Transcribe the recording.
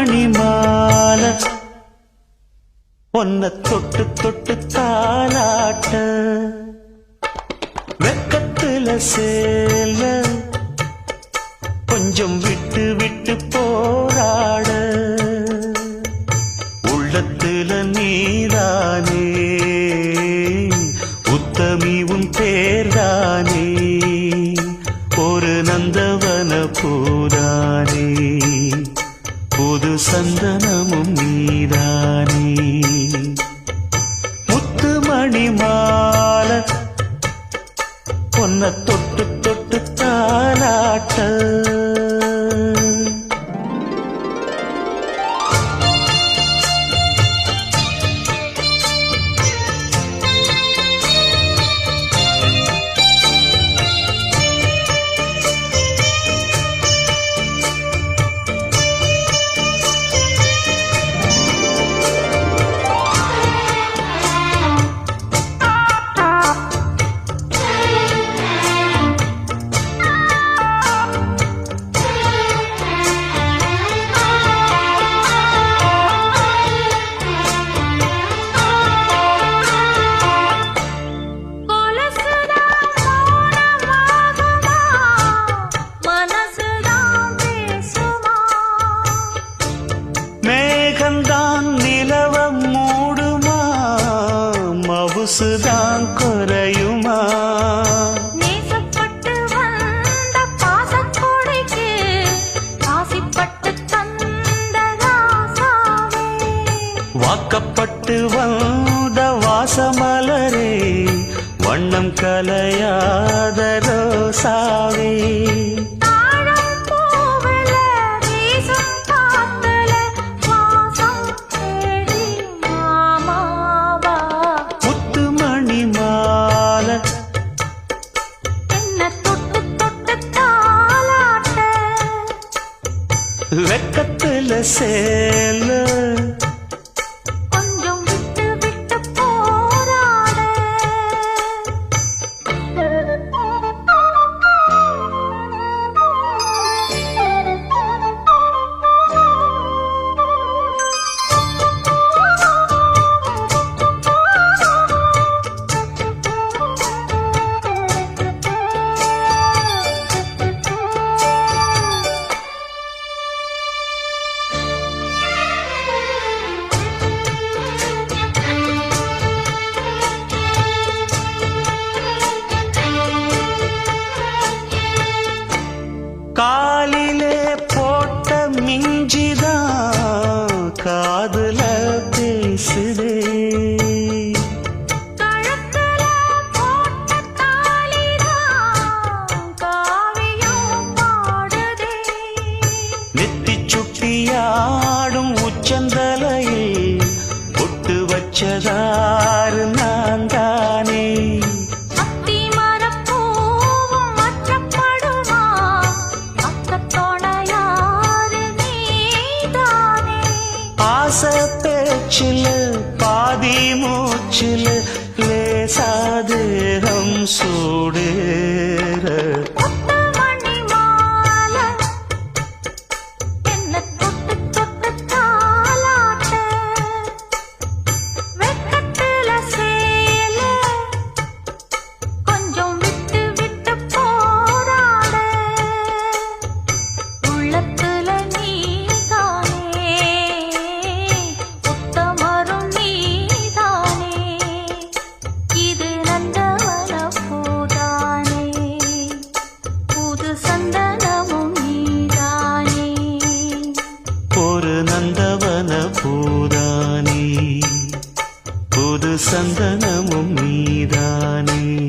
மணி மாலை ஒன்ன தொட்டு தொட்டு தாலாட்ட வெக்கத்துல சேல. கொஞ்சம் விட்டு விட்டு போராட. உள்ளத்துல நீரானே உத்தமி உன் பேர்தானே ஒரு நந்தவன பூதானே. புது சந்தனமும் நீதானே. முத்து மணி மால பொன்ன தொட்டு தொட்டு தாலாட்ட வாக்கப்பட்டு வந்த வாசமலரே வண்ணம் கலையாத ரோசாவே. வெக்கத்தில் பூவுல போட்ட மிஞ்சிதான் காதுல பேசுதே சுட்டியாடும் உச்சந்தலையில் பொட்டு வச்சதாறு மூச்சில் லேசாதேகம் சூடேற வந்தவன பூதானே. புது சந்தனமும் நீதானே.